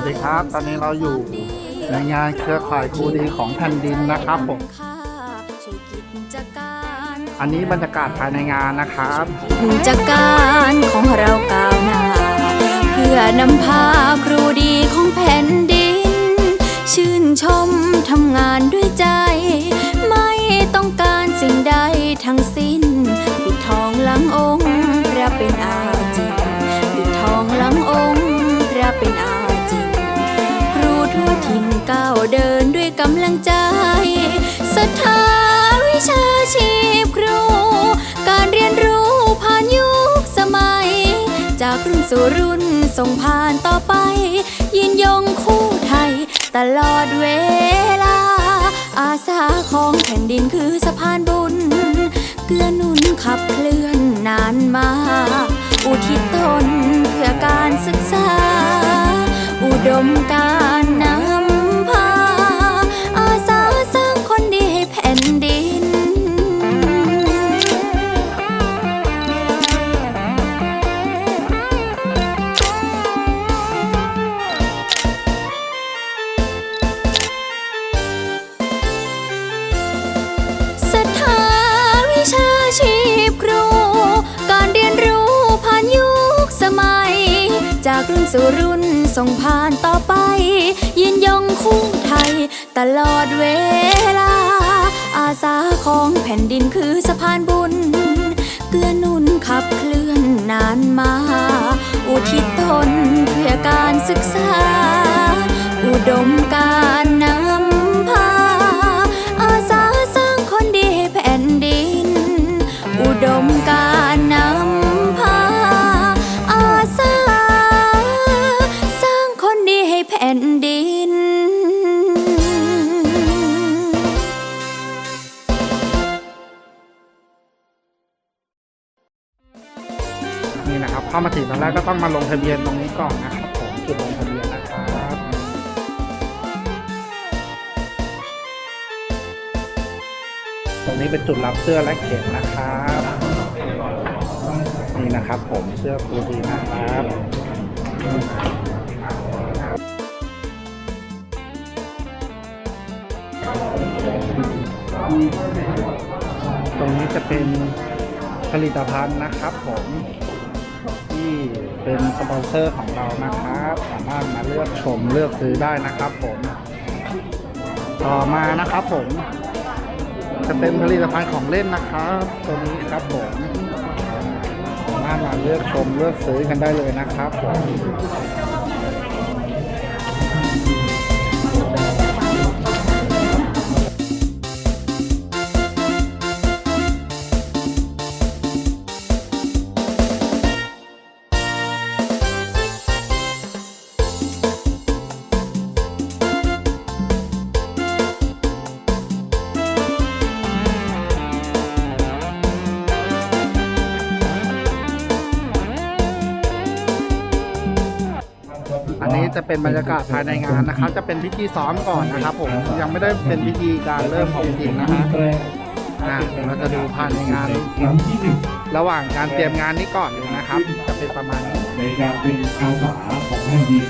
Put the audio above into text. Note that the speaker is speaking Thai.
สวัสดีครับ ตอนนี้เราอยู่ในงานเครือข่ายครูดีของแผ่นดินนะครับผม อันนี้บรรยากาศภายในงานนะครับกิจการของเราก้าวหน้า เพื่อนำพาครูดี ก้าวเดินด้วยกำลังใจศรัทธาวิชาชีพครู การเรียนรู้ผ่านยุคสมัย จากรุ่นสู่รุ่นส่งผ่านต่อไป ยินยงคู่ไทย ตลอดเวลา อาสาของแผ่นดินคือสะพานบุญ เกื้อหนุนขับเคลื่อนนานมา อุทิศตนเพื่อการศึกษา อุดมการ จากรุ่นสู่รุ่นส่งผ่านต่อไป ยินยงคู่ไทย ตลอดเวลา อาสาของแผ่นดินคือสะพานบุญ เกื้อหนุนขับเคลื่อนนานมา อุทิศตนเพื่อการศึกษา อุดมการนำพา อาสาสร้างคนดีให้แผ่นดิน อุดมการ นี่นะครับเข้ามาถึงตอนแรกก็ต้องมาลงทะเบียนตรงนี้ก่อนนะครับผมจุดลงทะเบียนนะครับตรงนี้เป็นจุดรับเสื้อและเข็มนะครับนี่นะครับผมเสื้อคูดีนะครับตรงนี้จะเป็นผลิตภัณฑ์นะครับผม ที่เป็นสปอนเซอร์ของเรานะครับ สามารถมาเลือกชมเลือกซื้อได้นะครับผมต่อมานะครับผม จะเป็นผลิตภัณฑ์ของเล่นนะครับ ตัวนี้ครับผมสามารถมาเลือกชมเลือกซื้อกันได้เลยนะครับผม นี้จะเป็นบรรยากาศภายในงานนะครับ จะเป็นพิธีซ้อมก่อนนะครับ ผมยังไม่ได้เป็นพิธีการเริ่มของจริงนะฮะอ่าเราจะดูภายในงาน ระหว่างการเตรียมงานนี้ก่อนนะครับ จะเป็นประมาณนี้ในการเป็นอาสาของท่านดี